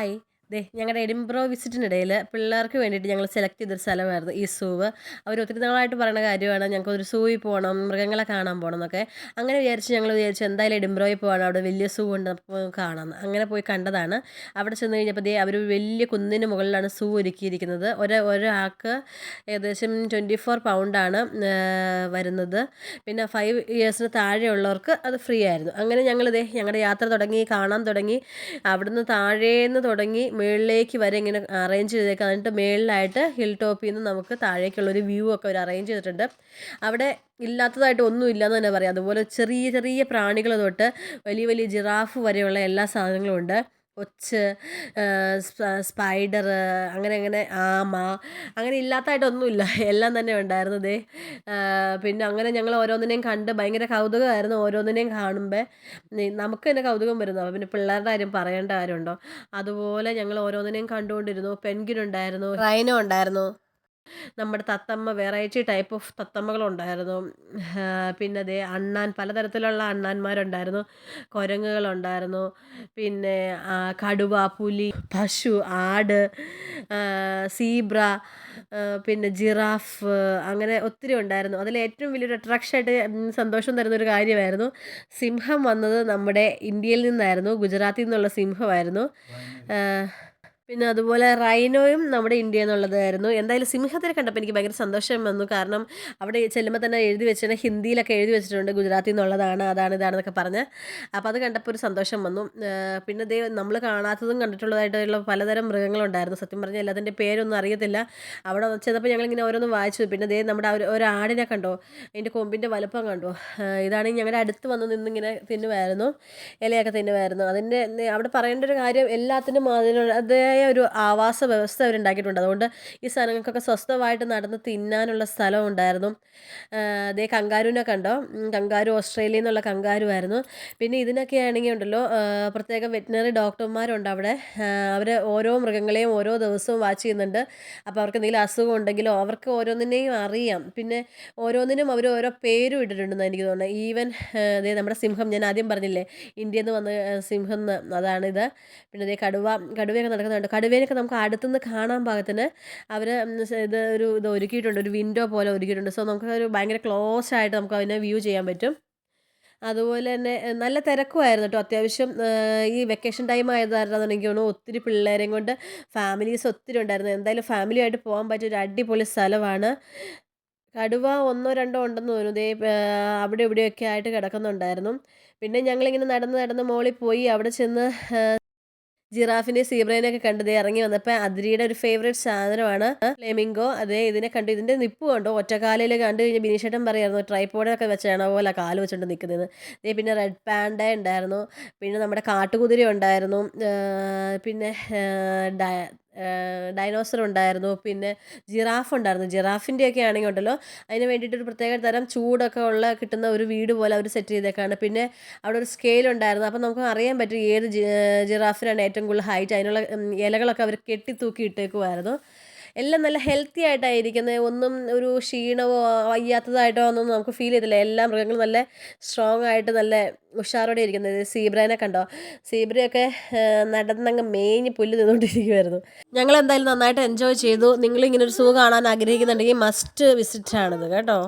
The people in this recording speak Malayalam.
Bye. ദേ ഞങ്ങളുടെ എഡിംബ്രോ വിസിറ്റിനിടയിൽ പിള്ളേർക്ക് വേണ്ടിയിട്ട് ഞങ്ങൾ സെലക്ട് ചെയ്തൊരു സ്ഥലമായിരുന്നു ഈ സൂവ് അവർ ഒത്തിരി നാളായിട്ട് പറയുന്ന കാര്യമാണ് ഞങ്ങൾക്ക് ഒരു സൂവിൽ പോകണം മൃഗങ്ങളെ കാണാൻ പോകണം എന്നൊക്കെ. അങ്ങനെ വിചാരിച്ച് ഞങ്ങൾ വിചാരിച്ചു എന്തായാലും എഡിംബ്രോയിൽ പോകണം അവിടെ വലിയ സൂ ഉണ്ട് കാണാമെന്ന് അങ്ങനെ പോയി കണ്ടതാണ്. അവിടെ ചെന്ന് കഴിഞ്ഞപ്പോൾ ദേ അവർ വലിയ കുന്നിന് മുകളിലാണ് സൂ ഒരുക്കിയിരിക്കുന്നത്. ഒരു ഒരാൾക്ക് ഏകദേശം ട്വന്റി ഫോർ പൗണ്ടാണ് വരുന്നത്. പിന്നെ ഫൈവ് ഇയേഴ്സിന് താഴെയുള്ളവർക്ക് അത് ഫ്രീ ആയിരുന്നു. അങ്ങനെ ഞങ്ങൾ ദേ ഞങ്ങളുടെ യാത്ര തുടങ്ങി കാണാൻ തുടങ്ങി. അവിടുന്ന് താഴേന്ന് തുടങ്ങി മുകളിലേക്ക് വരെ ഇങ്ങനെ അറേഞ്ച് ചെയ്തേക്കാം. എന്നിട്ട് മുകളിലായിട്ട് ഹിൽ ടോപ്പിൽ നിന്ന് നമുക്ക് താഴേക്കുള്ള ഒരു വ്യൂ ഒക്കെ അവർ അറേഞ്ച് ചെയ്തിട്ടുണ്ട്. അവിടെ ഇല്ലാത്തതായിട്ട് ഒന്നും എന്ന് തന്നെ പറയാം. അതുപോലെ ചെറിയ ചെറിയ പ്രാണികൾ തൊട്ട് വലിയ വലിയ ജിറാഫ് വരെയുള്ള എല്ലാ സാധനങ്ങളും ഉണ്ട്. ഒച്ച് സ്പൈഡർ അങ്ങനെ അങ്ങനെ ആമ അങ്ങനെ ഇല്ലാത്തതായിട്ടൊന്നുമില്ല എല്ലാം തന്നെ ഉണ്ടായിരുന്നത് ദേ. പിന്നെ അങ്ങനെ ഞങ്ങൾ ഓരോന്നിനെയും കണ്ട് ഭയങ്കര കൗതുകമായിരുന്നു ഓരോന്നിനെയും കാണുമ്പോൾ നമുക്ക് തന്നെ കൗതുകം വരുന്നു. അപ്പോൾ പിന്നെ പിള്ളേരുടെ കാര്യം പറയേണ്ട കാര്യമുണ്ടോ? അതുപോലെ ഞങ്ങൾ ഓരോന്നിനെയും കണ്ടുകൊണ്ടിരുന്നു. പെൻഗിൻ ഉണ്ടായിരുന്നു. റൈനോ ഉണ്ടായിരുന്നു. നമ്മുടെ തത്തമ്മ വെറൈറ്റി ടൈപ്പ് ഓഫ് തത്തമ്മകളുണ്ടായിരുന്നു. പിന്നെ അതേ അണ്ണാൻ പലതരത്തിലുള്ള അണ്ണാന്മാരുണ്ടായിരുന്നു. കുരങ്ങുകളുണ്ടായിരുന്നു. പിന്നെ കടുവ പുലി പശു ആട് സീബ്ര പിന്നെ ജിറാഫ് അങ്ങനെ ഒത്തിരി ഉണ്ടായിരുന്നു. അതിൽ ഏറ്റവും വലിയൊരു അട്രാക്ഷനായിട്ട് സന്തോഷം തരുന്ന ഒരു കാര്യമായിരുന്നു. സിംഹം വന്നത് നമ്മുടെ ഇന്ത്യയിൽ നിന്നായിരുന്നു. ഗുജറാത്തിൽ നിന്നുള്ള സിംഹമായിരുന്നു. പിന്നെ അതുപോലെ റൈനോയും നമ്മുടെ ഇന്ത്യ എന്നുള്ളതായിരുന്നു എന്തായാലും സിംഹത്തിനെ കണ്ടപ്പോൾ എനിക്ക് ഭയങ്കര സന്തോഷം വന്നു. കാരണം അവിടെ ചെല്ലുമ്പോൾ തന്നെ എഴുതി വെച്ചിട്ട് ഹിന്ദിയിലൊക്കെ എഴുതി വെച്ചിട്ടുണ്ട് ഗുജറാത്തിൽ നിന്നുള്ളതാണ് അതാണ് ഇതാണെന്നൊക്കെ പറഞ്ഞ്. അപ്പോൾ അത് കണ്ടപ്പോൾ ഒരു സന്തോഷം വന്നു. പിന്നെ ദേ നമ്മൾ കാണാത്തതും കണ്ടിട്ടുള്ളതായിട്ടുള്ള പലതരം മൃഗങ്ങളുണ്ടായിരുന്നു. സത്യം പറഞ്ഞാൽ എല്ലാത്തിന്റെ പേരൊന്നും അറിയത്തില്ല. അവിടെ ചെന്നപ്പോൾ ഞങ്ങളിങ്ങനെ ഓരോന്നും വായിച്ചു. പിന്നെ ദേ നമ്മുടെ ഒരു ആടിനെ കണ്ടോ? അതിന്റെ കൊമ്പിന്റെ വലുപ്പം കണ്ടോ? ഇതാണെങ്കിൽ ഞങ്ങളുടെ അടുത്ത് വന്ന് നിന്നിങ്ങനെ തിന്നുമായിരുന്നു ഇലയൊക്കെ തിന്നുമായിരുന്നു അതിന്റെ അവിടെ പറയേണ്ട ഒരു കാര്യം എല്ലാത്തിനും അതിനുള്ള അതേ ഒരു ആവാസ വ്യവസ്ഥ അവരുണ്ടാക്കിയിട്ടുണ്ട്. അതുകൊണ്ട് ഈ സ്ഥലങ്ങൾക്കൊക്കെ സ്വസ്ഥമായിട്ട് നടന്ന് തിന്നാനുള്ള സ്ഥലം ഉണ്ടായിരുന്നു. അതേ കങ്കാരുവിനെ കണ്ടോ? കങ്കാരു ഓസ്ട്രേലിയയിൽ നിന്നുള്ള കങ്കാരുവായിരുന്നു. പിന്നെ ഇതിനൊക്കെ ആണെങ്കിൽ ഉണ്ടല്ലോ പ്രത്യേക വെറ്റിനറി ഡോക്ടർമാരുണ്ട് അവിടെ. അവർ ഓരോ മൃഗങ്ങളെയും ഓരോ ദിവസവും വാച്ച് ചെയ്യുന്നുണ്ട്. അപ്പോൾ അവർക്ക് എന്തെങ്കിലും അസുഖം ഉണ്ടെങ്കിലോ അവർക്ക് ഓരോന്നിനെയും അറിയാം. പിന്നെ ഓരോന്നിനും അവർ ഓരോ പേരും ഇട്ടിട്ടുണ്ടെന്ന് എനിക്ക് തോന്നുന്നത്. ഈവൻ അതേ നമ്മുടെ സിംഹം ഞാൻ ആദ്യം പറഞ്ഞില്ലേ ഇന്ത്യയിൽ നിന്ന് വന്ന സിംഹം അതാണിത് പിന്നെ അതേ കടുവ കടുവയൊക്കെ നടക്കുന്നുണ്ട് കടുവേനൊക്കെ നമുക്ക് അടുത്തുനിന്ന് കാണാൻ പാകത്തിന് അവർ ഇത് ഒരു ഇത് ഒരുക്കിയിട്ടുണ്ട്. ഒരു വിൻഡോ പോലെ ഒരുക്കിയിട്ടുണ്ട്. സോ നമുക്ക് ഒരു ഭയങ്കര ക്ലോസ് ആയിട്ട് നമുക്ക് അതിനെ വ്യൂ ചെയ്യാൻ പറ്റും. അതുപോലെ തന്നെ നല്ല തിരക്കുമായിരുന്നു കേട്ടോ അത്യാവശ്യം ഈ വെക്കേഷൻ ടൈം ആയതായിരുന്നു എനിക്ക് ഒത്തിരി പിള്ളേരെയും കൊണ്ട് ഫാമിലീസ് ഒത്തിരി ഉണ്ടായിരുന്നു. എന്തായാലും ഫാമിലിയായിട്ട് പോകാൻ പറ്റിയ ഒരു അടിപൊളി സ്ഥലമാണ്. കടുവ ഒന്നോ രണ്ടോ ഉണ്ടെന്ന് തോന്നുന്നു. ദേ അവിടെ ഇവിടെയൊക്കെ ആയിട്ട് കിടക്കുന്നുണ്ടായിരുന്നു. പിന്നെ ഞങ്ങളിങ്ങനെ നടന്ന് നടന്ന് മോളിൽ പോയി. അവിടെ ചെന്ന് ജിറാഫിനെ സീബ്രേനെയൊക്കെ കണ്ടു ദേ ഇറങ്ങി വന്നപ്പോൾ അതിരിയുടെ ഒരു ഫേവറേറ്റ് സാധനമാണ് ഫ്ലെമിംഗോ അതേ ഇതിനെ കണ്ടു. ഇതിന്റെ നിപ്പ് കണ്ടോ. ഒറ്റക്കാലയിൽ കണ്ടു കഴിഞ്ഞാൽ ബിനീഷേട്ടൻ പറയായിരുന്നു ട്രൈപ്പോഡൊക്കെ വെച്ചാണ് പോലെ കാൽ വെച്ചുകൊണ്ട് നിൽക്കുന്നത് പിന്നെ റെഡ് പാൻഡ ഉണ്ടായിരുന്നു. പിന്നെ നമ്മുടെ കാട്ടുകുതിര ഉണ്ടായിരുന്നു. പിന്നെ ഡൈനോസർ ഉണ്ടായിരുന്നു. പിന്നെ ജിറാഫ് ഉണ്ടായിരുന്നു. ജിറാഫിന്റെയൊക്കെ ആണെങ്കിൽ ഉണ്ടല്ലോ അതിന് വേണ്ടിയിട്ട് ഒരു പ്രത്യേക തരം ചൂടൊക്കെ ഉള്ള കിട്ടുന്ന ഒരു വീട് പോലെ അവർ സെറ്റ് ചെയ്തേക്കാണ്. പിന്നെ അവിടെ ഒരു സ്കെയിൽ ഉണ്ടായിരുന്നു. അപ്പോൾ നമുക്ക് അറിയാൻ പറ്റും ഏത് ജിറാഫിനാണ് ഏറ്റവും കൂടുതൽ ഹൈറ്റ് അതിനുള്ള ഇലകളൊക്കെ അവർ കെട്ടി തൂക്കി ഇട്ടേക്കുമായിരുന്നു എല്ലാം നല്ല ഹെൽത്തി ആയിട്ടായിരിക്കുന്നത്. ഒന്നും ഒരു ക്ഷീണമോ വയ്യാത്തതായിട്ടോ ഒന്നും നമുക്ക് ഫീൽ ചെയ്തില്ല. എല്ലാ മൃഗങ്ങളും നല്ല സ്ട്രോങ് ആയിട്ട് നല്ല ഉഷാറോടെ ഇരിക്കുന്നത്. സീബ്രേനെ കണ്ടോ? സീബ്രയൊക്കെ നടന്നങ്ങ് മേഞ്ഞ് പുല്ല് നിന്നുകൊണ്ടിരിക്കുമായിരുന്നു ഞങ്ങൾ എന്തായാലും നന്നായിട്ട് എൻജോയ് ചെയ്തു. നിങ്ങൾ ഇങ്ങനെ ഒരു സൂ കാണാൻ ആഗ്രഹിക്കുന്നുണ്ടെങ്കിൽ മസ്റ്റ് വിസിറ്റ് ആണിത് കേട്ടോ.